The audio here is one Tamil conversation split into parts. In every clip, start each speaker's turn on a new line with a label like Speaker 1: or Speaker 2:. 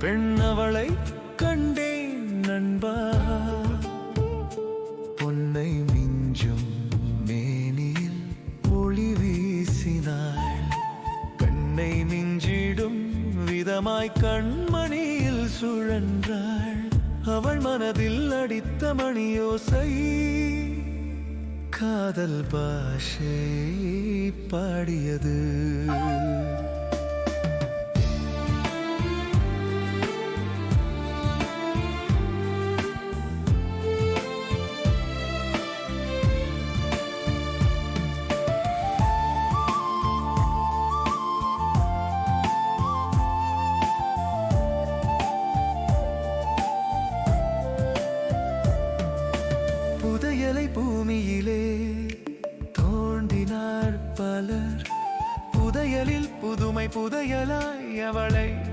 Speaker 1: பெண்ணவளை கண்டேன் நண்பா. பொன்னை மிஞ்சும் மேனில் ஒளி வீசினாள். பெண்ணை மிஞ்சிடும் விதமாய் கண்மணியில் சுழன்றாள். அவள் மனதில் அடித்த மணியோசை. காதல் பாஷை பாடியது. never late.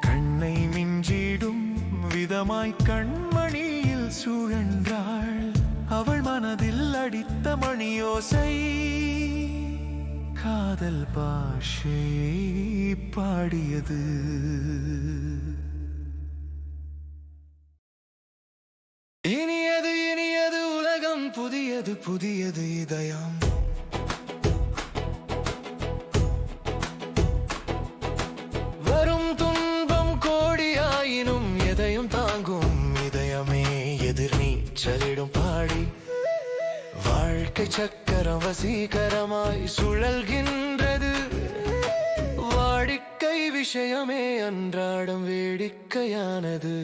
Speaker 1: கண்ணை மிஞ்சிடும் விதமாய் கண்மணியில் சுழன்றாள். அவள் மனதில் அடித்த மணியோசை. காதல் பாஷை பாடியது. இனியது இனியது உலகம் புதியது புதியது இதயம். வசீகரமாய் சுழல்கின்றது. வாடிக்கை விஷயமே அன்றாடம் வேடிக்கையானது.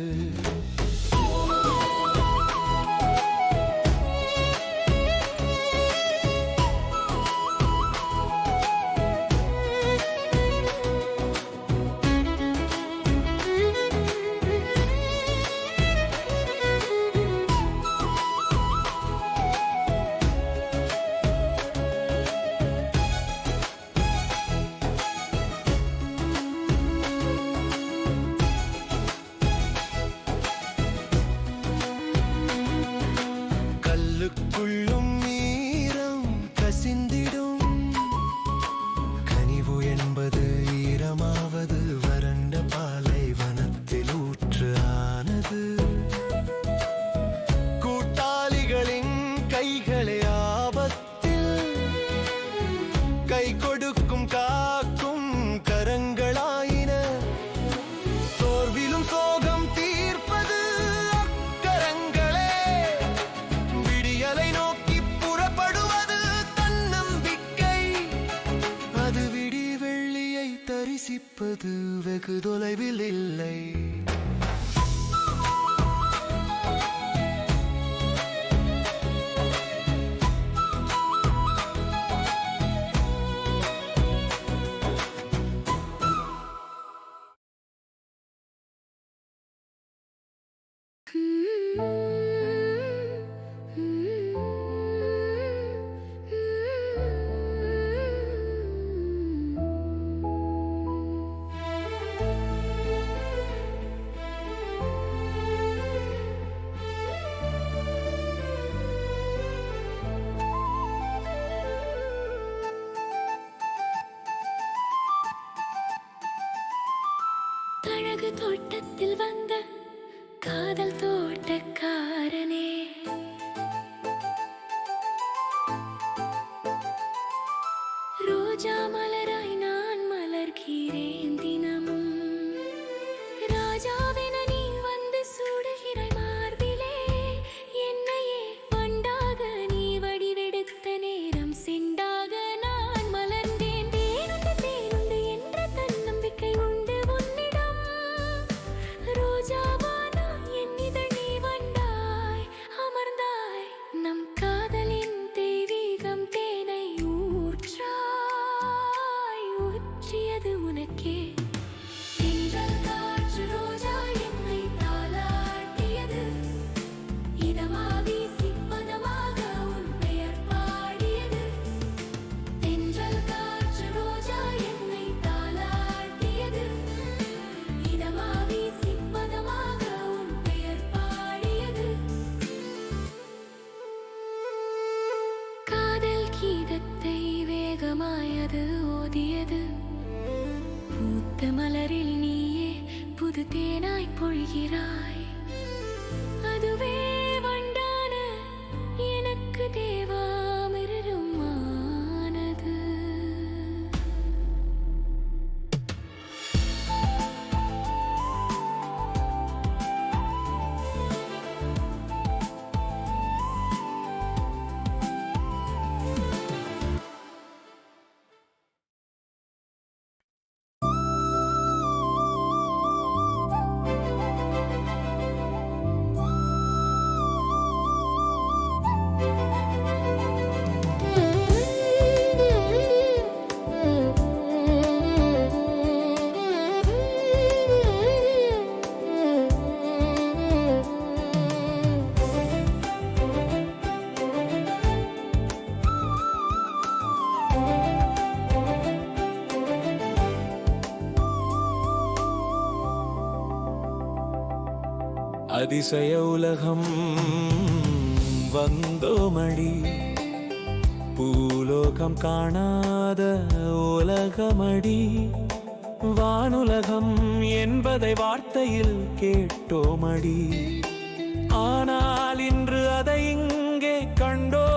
Speaker 2: தோட்டத்தில் வந்து ஊற்றியது உனக்கே. எங்கள் காற்று ரோஜா என்னை தாளாட்டியது. இதமா வீசி பதமாக உன் பெயர் பாடியது. தென்றல் காற்று ரோஜா என்னை தாளாட்டியது. இதமா வீசி பதமாக உன் பெயர் பாடியது. காதல் கீதத்தை வேகமாயது. பூத்த மலரில் நீயே புது தேனாய் பொழிகிறாய்.
Speaker 1: அதிசய உலகம் வந்தோமடி. பூலோகம் காணாத உலகமடி. வானுலகம் என்பதை வார்த்தையில் கேட்டோமடி. ஆனால் இன்று அதை இங்கே கண்டோ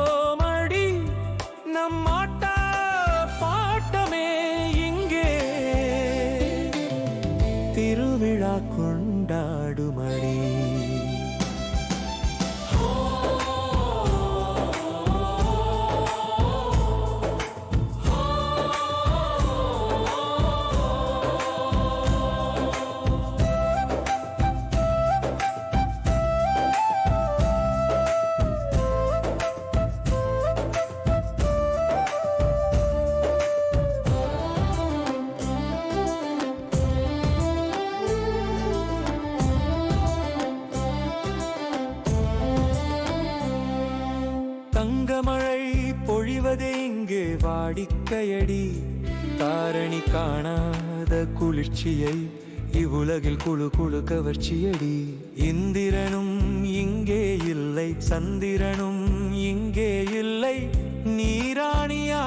Speaker 1: வாடிக்கையடி தாரணி காணாத குளிர்ச்சியை இவ்வுலகில் குழு குழு கவர்ச்சியடி இந்திரனும் இங்கே இல்லை சந்திரனும் இங்கே இல்லை. நீராணியா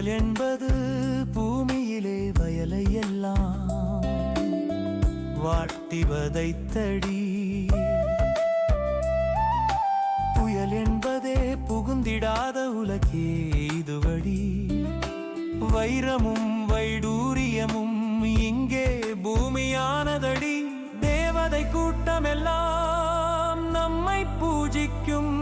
Speaker 1: புயல் என்பது பூமியிலே வயலை எல்லாம் வாட்டி வதைத்தடி புயல் என்பதே புகுந்திடாத உலகே இதுவடி. வைரமும் வைடூரியமும் இங்கே பூமியானதடி. தேவதை கூட்டமெல்லாம் நம்மை பூஜிக்கும்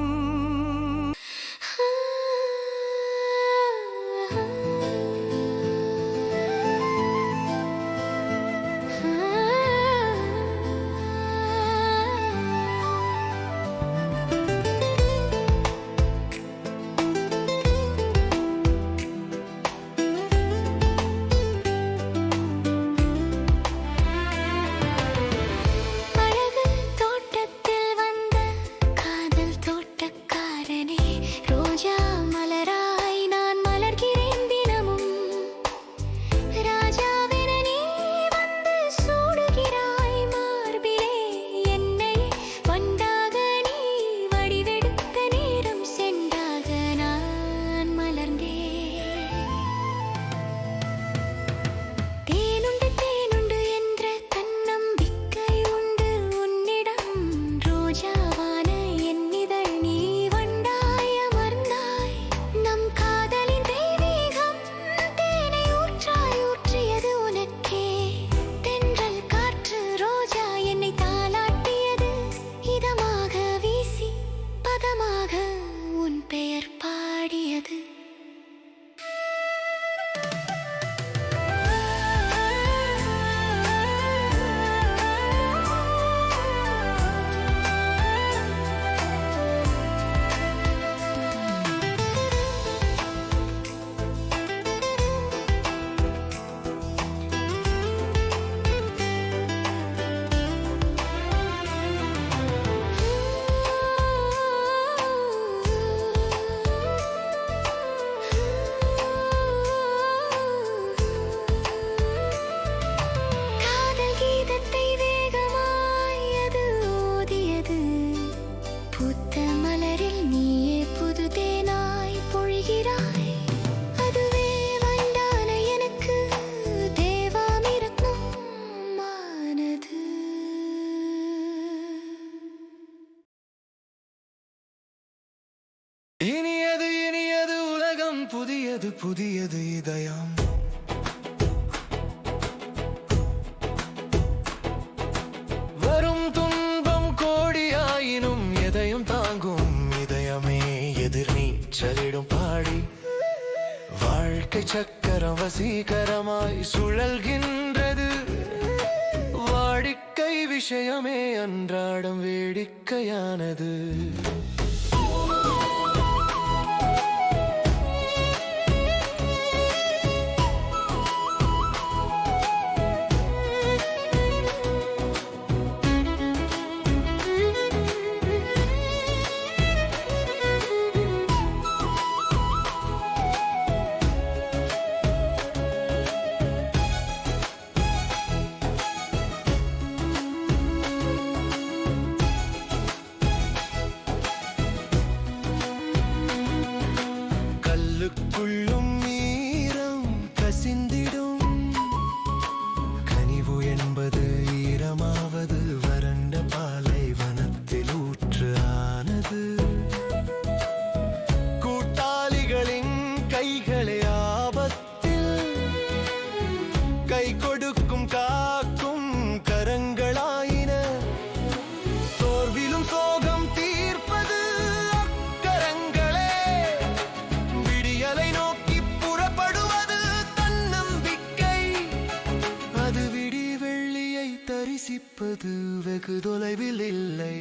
Speaker 1: புதியது புதியது இதயம். வரும் துன்பம் கோடியாயினும் எதையும் தாங்கும் இதயமே எதிர் நீச்சலிடும் பாடி. வாழ்க்கை சக்கரம் வசீகரமாய் சுழல்கின்றது. வாடிக்கை விஷயமே அன்றாடம் வேடிக்கையானது. அது வெகு தொலைவில் இல்லை.